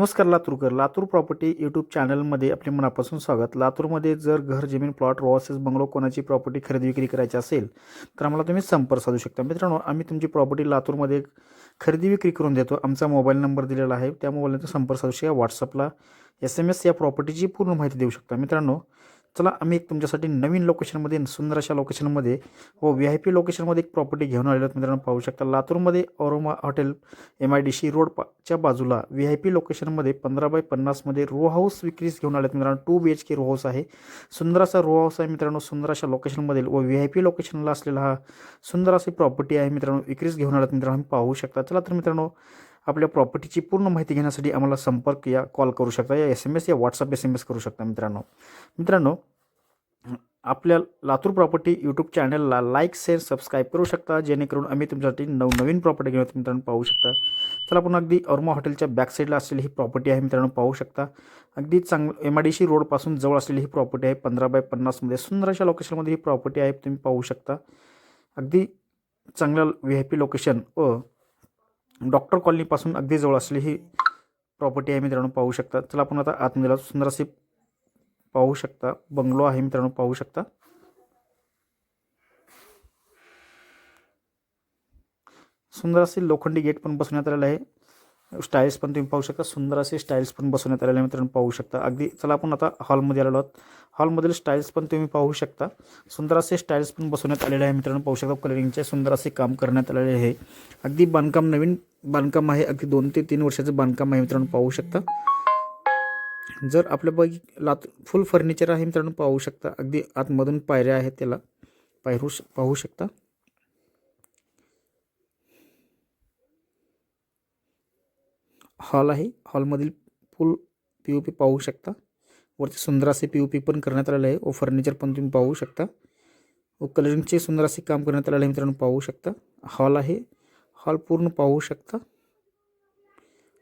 नमस्कार Laturkar Latur property YouTube चॅनलमध्ये आपले मनापासून स्वागत. लातूरमध्ये जर घर जमीन प्लॉट रॉसेस बंगलो कोणाची प्रॉपर्टी खरेदी विक्री करायची असेल तर आम्हाला तुम्ही संपर्क साधू शकता. मित्रांनो आम्ही तुमची प्रॉपर्टी लातूरमध्ये खरेदी विक्री करून देतो. आमचा मोबाईल नंबर दिलेला आहे. त्या मोबाईलने संपर्क साधू शकता. व्हॉट्सअपला एस एम एस या प्रॉपर्टीची पूर्ण माहिती देऊ शकता. मित्रांनो चला आम्ही एक तुमच्यासाठी नवीन लोकेशनमध्ये सुंदर अशा लोकेशनमध्ये व व्ही आय पी लोकेशनमध्ये एक प्रॉपर्टी घेऊन आलेलो आहोत मित्रांनो पाहू शकता. लातूरमध्ये Aroma hotel M I D C रोडच्या बाजूला व्ही आय पी लोकेशनमध्ये पंधरा बाय पन्नासमध्ये रो हाऊस विक्रीस घेऊन आलेत मित्रांनो two B H K row house आहे. सुंदर असा रो हाऊस आहे मित्रांनो सुंदर अशा लोकेशनमधील व व्ही आय पी लोकेशनला असलेला हा सुंदर अशी प्रॉपर्टी आहे मित्रांनो विक्रीस घेऊन आल्यात मित्रांनो आम्ही पाहू शकता. चला तर मित्रांनो आपल्या प्रॉपर्टीची पूर्ण माहिती घेण्यासाठी आम्हाला संपर्क या कॉल करू शकता. या एस एम एस या व्हॉट्सअप एस एम एस करू शकता मित्रांनो. मित्रांनो आपल्या लातूर प्रॉपर्टी यूट्यूब चॅनलला लाईक शेअर सबस्क्राईब करू शकता. जेणेकरून आम्ही तुमच्यासाठी नवनवीन प्रॉपर्टी घेऊन मित्रांनो पाहू शकता. चला आपण अगदी औरमा हॉटेलच्या बॅक साईडला असलेली ही प्रॉपर्टी आहे मित्रांनो पाहू शकता. अगदी चांग एम आय डी सी रोडपासून जवळ असलेली ही प्रॉपर्टी आहे. पंधरा बाय पन्नासमध्ये सुंदर अशा लोकेशनमध्ये ही प्रॉपर्टी आहे तुम्ही पाहू शकता. अगदी चांगल्या व्ही आय पी लोकेशन व डॉक्टर कॉलनीपासून अगदी जवळ असलेली ही प्रॉपर्टी आहे मित्रांनो पाहू शकता. चला आपण आता आतमध्ये सुंदर असे पाहू शकता. बंगलो आहे मित्रांनो पाहू शकता. सुंदर असे लोखंडी गेट पण बसवण्यात आलेलं आहे. स्टाईल्स पण तुम्ही पाहू शकता. सुंदर असे स्टाईल्स पण बसवण्यात आलेले आहे मित्रांनो पाहू शकता. अगदी चला आपण आता हॉलमध्ये आलेलो आहोत. हॉलमधील स्टाईल्स पण तुम्ही पाहू शकता. सुंदर असे स्टाईल्स पण बसवण्यात आलेले आहे मित्रांनो पाहू शकता कलरिंगचे सुंदर असे काम करण्यात आलेले आहे. अगदी बांधकाम नवीन बांधकाम आहे. अगदी दोन ते तीन वर्षाचं बांधकाम आहे मित्रांनो पाहू शकता. जर आपल्या लात फुल फर्निचर आहे मित्रांनो पाहू शकता. अगदी आतमधून पायऱ्या आहेत त्याला. पायरू श पाहू शकता. हॉल आहे. हॉलमधील फुल पी ओ पी पाहू शकता. वरती सुंदर असे पी ओ पी पण करण्यात आलेलं आहे. व फर्निचर पण तुम्ही पाहू शकता. व कलरिंगचे सुंदर असे काम करण्यात आलेलं आहे मित्रांनो पाहू शकता. हॉल आहे. हॉल पूर्ण पाहू शकता.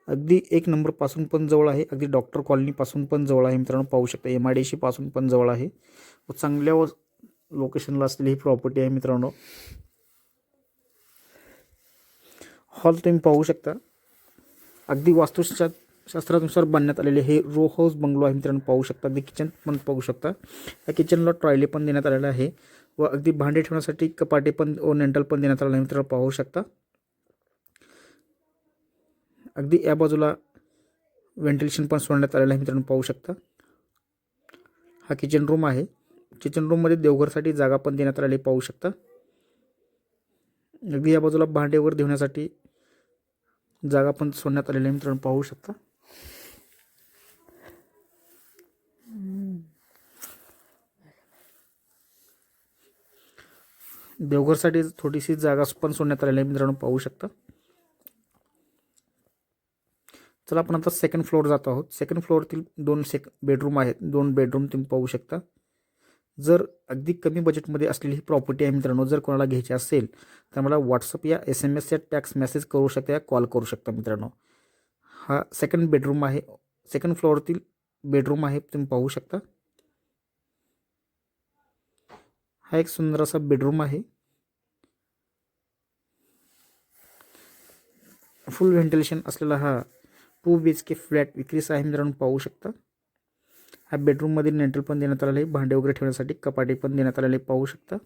अगदी एक नंबरपासून पण जवळ आहे. अगदी डॉक्टर कॉलनीपासून पण जवळ आहे मित्रांनो पाहू शकता. एम आय डी सीपासून पण जवळ आहे. व चांगल्या व लोकेशनला असलेली ही प्रॉपर्टी आहे मित्रांनो. हॉल तुम्ही पाहू शकता. अगदी वास्तुशा शास्त्रानुसार बांधण्यात आलेले हे रो हाऊस बंगलो आहे. मित्रांनो पाहू शकता. अगदी किचन पण पाहू शकता. या किचनला टॉयले पण देण्यात आलेलं आहे व अगदी भांडे ठेवण्यासाठी कपाटे पण ओरिएंटल पण देण्यात आलेलं आहे. मित्रांनो पाहू शकता. अगदी या बाजूला व्हेंटिलेशन पण सोडण्यात आलेलं आहे. मित्रांनो पाहू शकता. हा किचन रूम आहे. किचन रूममध्ये देवघरसाठी जागा पण देण्यात आलेली पाहू शकता. अगदी या बाजूला भांडे वर जागा पण सोडण्यात आलेली आहे मित्रांनो पाहू शकता. देवघरसाठी थोडीशी जागा पण सोडण्यात आलेली आहे मित्रांनो पाहू शकता. चला आपण आता सेकंड फ्लोअर जात आहोत. सेकंड फ्लोअरतील दोन सेक बेडरूम आहेत. दोन बेडरूम तुम्ही पाहू शकता. जर अगदी कमी बजेटमध्ये असलेली ही प्रॉपर्टी आहे मित्रांनो जर कोणाला घ्यायची असेल तर मला व्हॉट्सअप या एस एम एस या टॅक्स मेसेज करू शकता या कॉल करू शकता मित्रांनो. हा सेकंड बेडरूम आहे सेकंड फ्लोअरतील बेडरूम आहे तुम्ही पाहू शकता. हा एक सुंदर असा बेडरूम आहे. फुल व्हेंटिलेशन असलेला हा two B H K flat विक्रीस आहे मित्रांनो पाहू शकता. हा बेडरूममध्ये नेंटल पण देण्यात आलेलं आहे. भांडे वगैरे ठेवण्यासाठी कपाटे पण देण्यात आलेले पाहू शकता.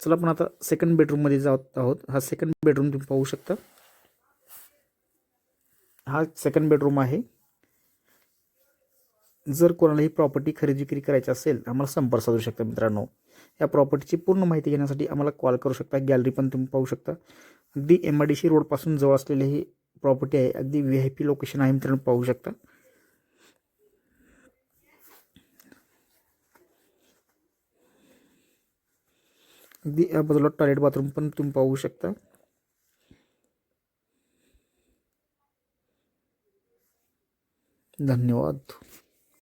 चला आपण आता सेकंड बेडरूममध्ये जात आहोत. हा सेकंड बेडरूम तुम्ही पाहू शकता. हा सेकंड बेडरूम आहे. जर कोणालाही प्रॉपर्टी खरेदी विक्री करायची असेल आम्हाला संपर्क साधू शकता मित्रांनो. या प्रॉपर्टीची पूर्ण माहिती घेण्यासाठी आम्हाला कॉल करू शकता. गॅलरी पण तुम्ही पाहू शकता. अगदी एम आय डी सी रोडपासून जवळ असलेली ही प्रॉपर्टी आहे. अगदी व्ही आय पी लोकेशन आहे मित्रांनो पाहू शकता. अगदी या बाजूला टॉयलेट बाथरूम पण तुम्ही पाहू शकता. धन्यवाद.